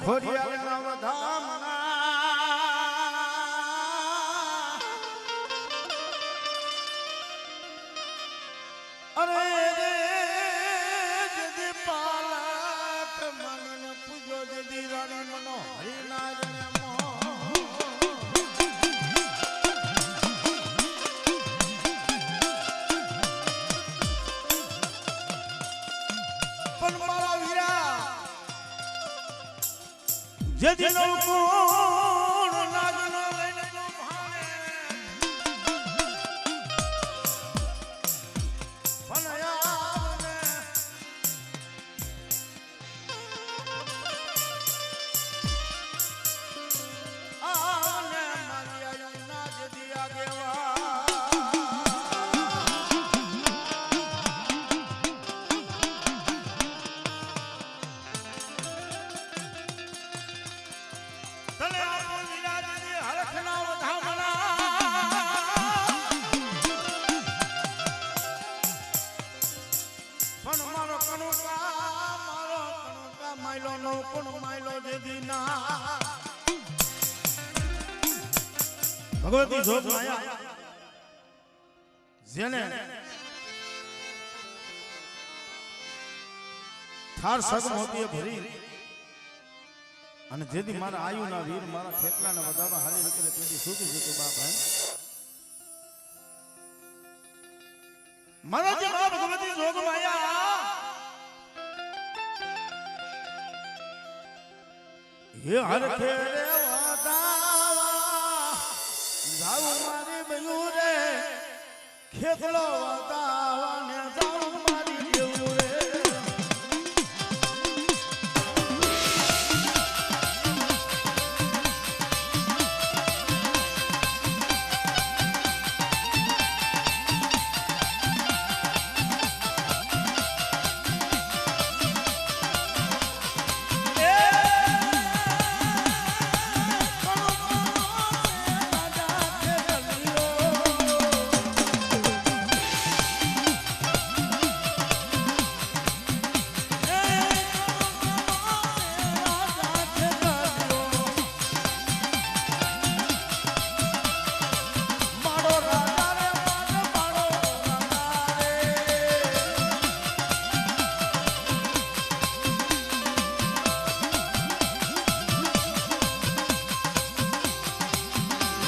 અને જેથી નવકુણ ભગવતી જોત માયા. જેને થાર સગ મોતીએ ભરી અને જેથી મારા આયુના વીર મારા ખેતલાને વધારવા હાલી નીકળે તેથી સુધી જતું બાપ મારા જે મા ભગવતી જોગ માયા. હે હર ખેરે ખેતલો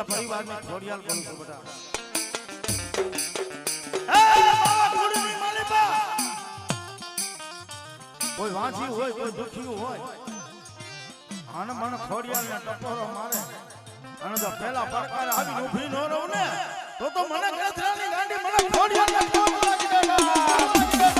બીજા પરિવાર ને ખોડિયાલ છું બધા. કોઈ વાંચ્યું હોય, કોઈ દુખ્યું હોય આને મને ખોડિયાલ ને ટપોરો મારે. અને તો પેલા પડકાર આવી ઊભી ન રહું ને, તો તો મને ગાંડી, મને ખોડિયાલ ને ટપોરો લાગી દેના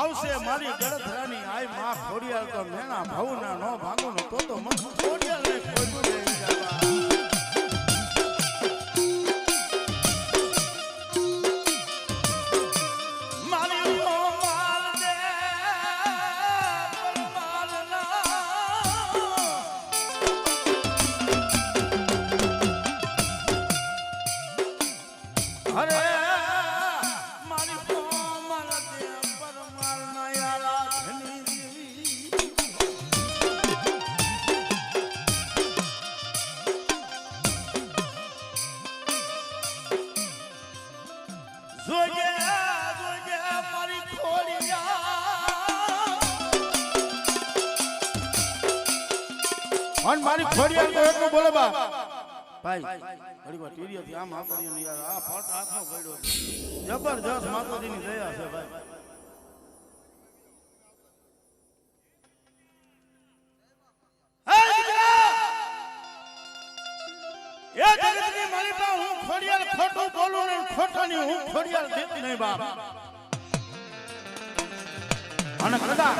આવશે મારી ગળથરાની આયમાં ખોડિયાર તો મેણા ભાવના નો ભાંગો નો તો તો મન ખોડિયાર ને ખોડ્યું ભાઈ ઘડી વાર ટીરીઓ થી આમ આકરીઓ ની યાર આ ફટ આખો ગળ્યો જબરજસ્ત માતાજી ની દયા છે ભાઈ. ખોટું બોલું ને ખોટાની હું ખોડિયાર દેતી નહીં બાપ. અને કદા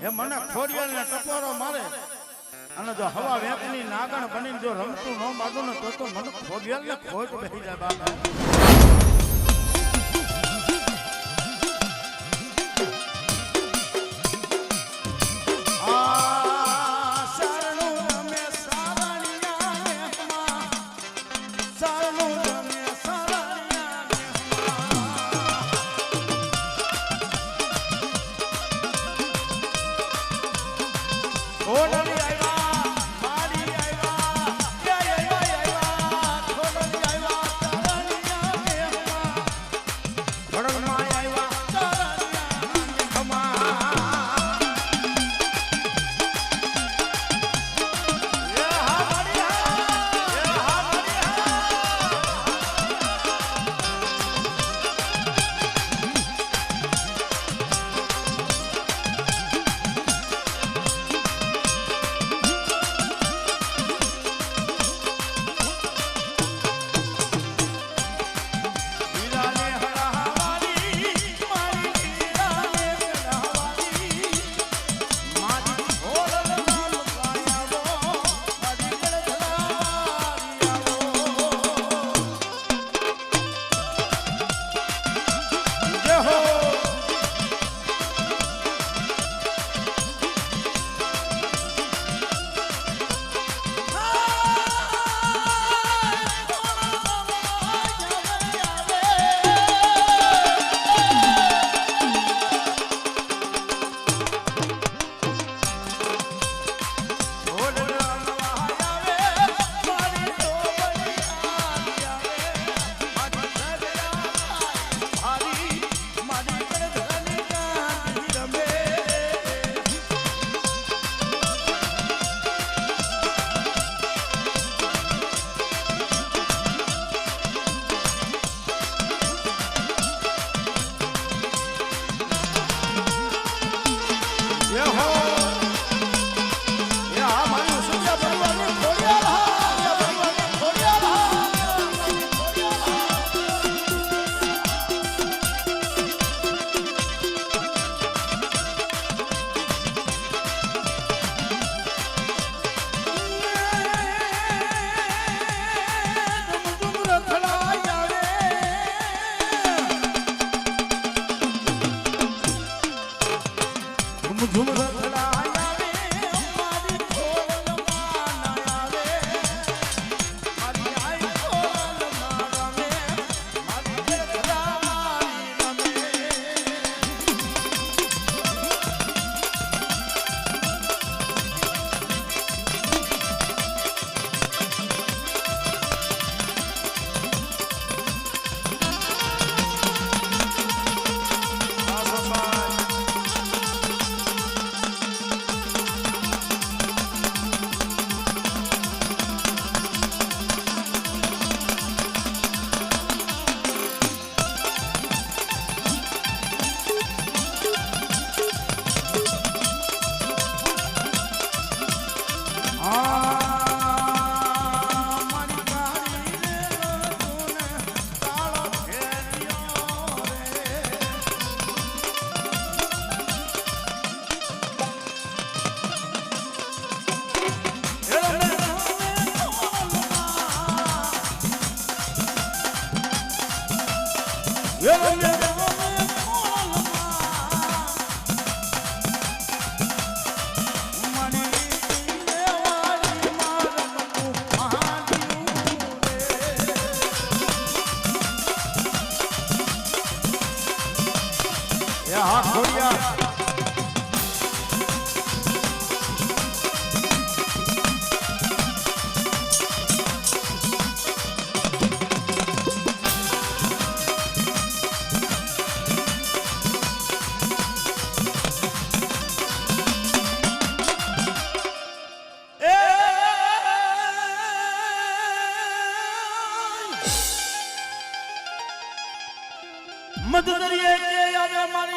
હે મને ખોડિયાર ને ટપોરો મારે અને જો હવા વેપની નાગણ બનીને જો રમતું ન માગું ને તો તો મને ખોડિયાર ને ખોટ બેસી જાય બાપ. Yeah, yeah, yeah.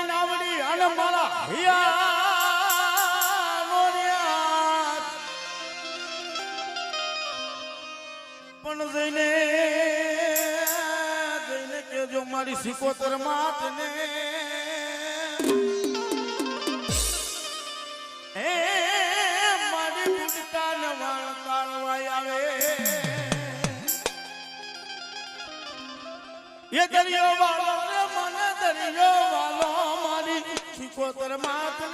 નાવડી અને મારા પણ જઈને જઈને કેજો મારી સિકોતર માતને. એ મારી બુડકા નવાળ તાળવાય આવે. એ દરિયો પોતર માત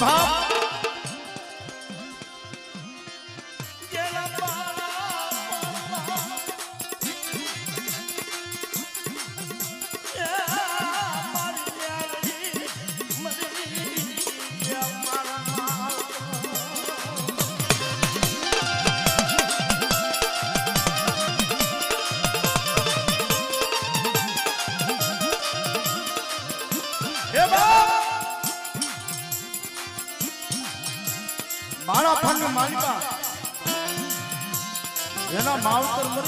भाव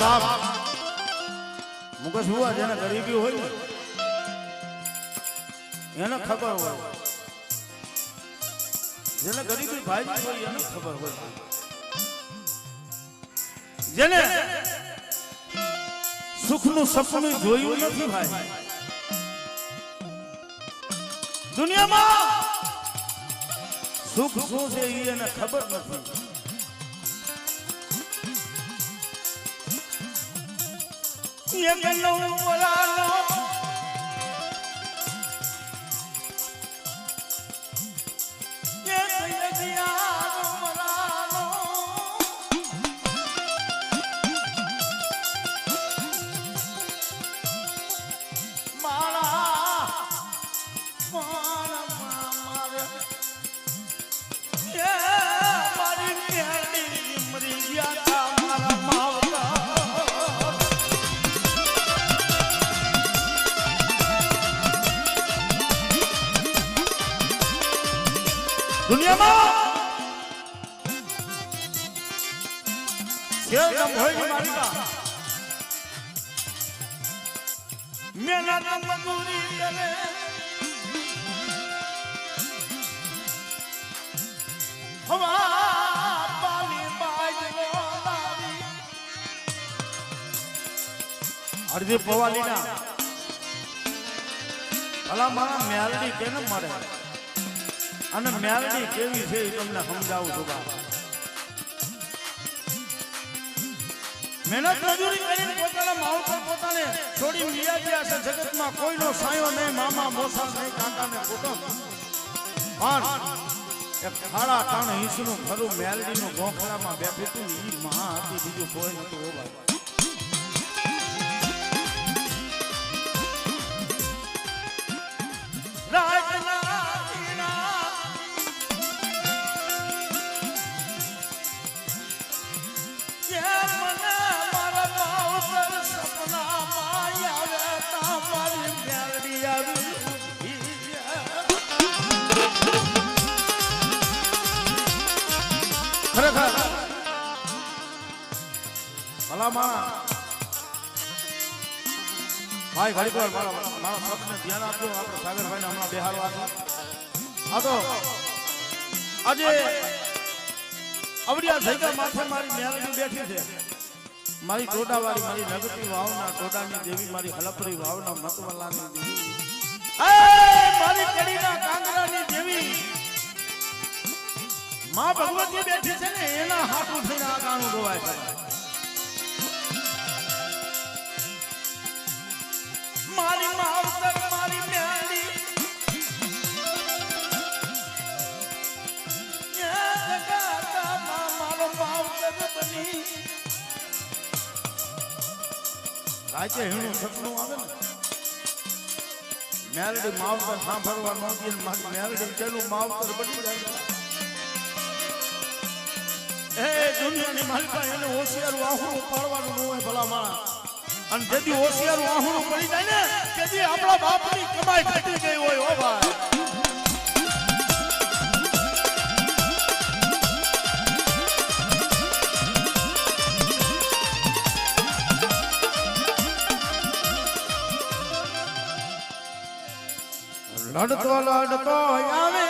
બાપ. મુકેશ હુઆ જેને ગરીબી હોય ને, એને ખબર હોય. જેને ગરીબી ભાઈ હોય એને ખબર હોય. જેને સુખનું સપનું જોયું નથી ભાઈ. દુનિયામાં સુખ શું છે એ એને ખબર નથી. એક નવું અડધી પવાલીના ભલા મારા મેલડી કેમ મળે અને મેલડી કેવી છે એ તમને સમજાવું છું બાપા મહેનત મજૂરી કરીને પોતાના માવતર પોતાને છોડી મિયા ગયા જગતમાં કોઈનો સાયો નહીં, મામા મોસા નહીં કાકા ને કુટુંબ પણ એ ખાડા ત્રણ હિંસનું ખરું, મેલડીનું ગોખલામાં બેઠું ને ઈ મહા હતી, બીજું કોઈ નતું હો માણા ભાઈ, ઘડીક વાર મારા શબ્દને ધ્યાન આપજો. આપણે સાગરભાઈને હમણાં બેહારવા આ તો, આજે અવડિયા જગ્યા માથે મારી મેલડી બેઠી છે. મારી ટોડાવાળી, મારી નગતી વાવના ટોડાની દેવી, મારી હલપરી વાવના મતવલાની દેવી. મારી કડીના કાંગરાની દેવી. માં ભગવતી બેઠી છે ને, એના હાથું થઈને આ ગાણું ગવાય છે. રાજ્ય હીણું સપનું આવે ને, મેલડી માવતર સાંભળવા ન દે ને મારી મેલડી માવતર બની જાય. એને હોશિયારું વાહું પાડવાનું હોય ભલા અને જેથી હોશિયારું આહુણું પડી જાય ને, તેથી આપણા બાપની કમાઈ ઘટી ગઈ હોય, ઓ ભાઈ. લડતો લડતો આવે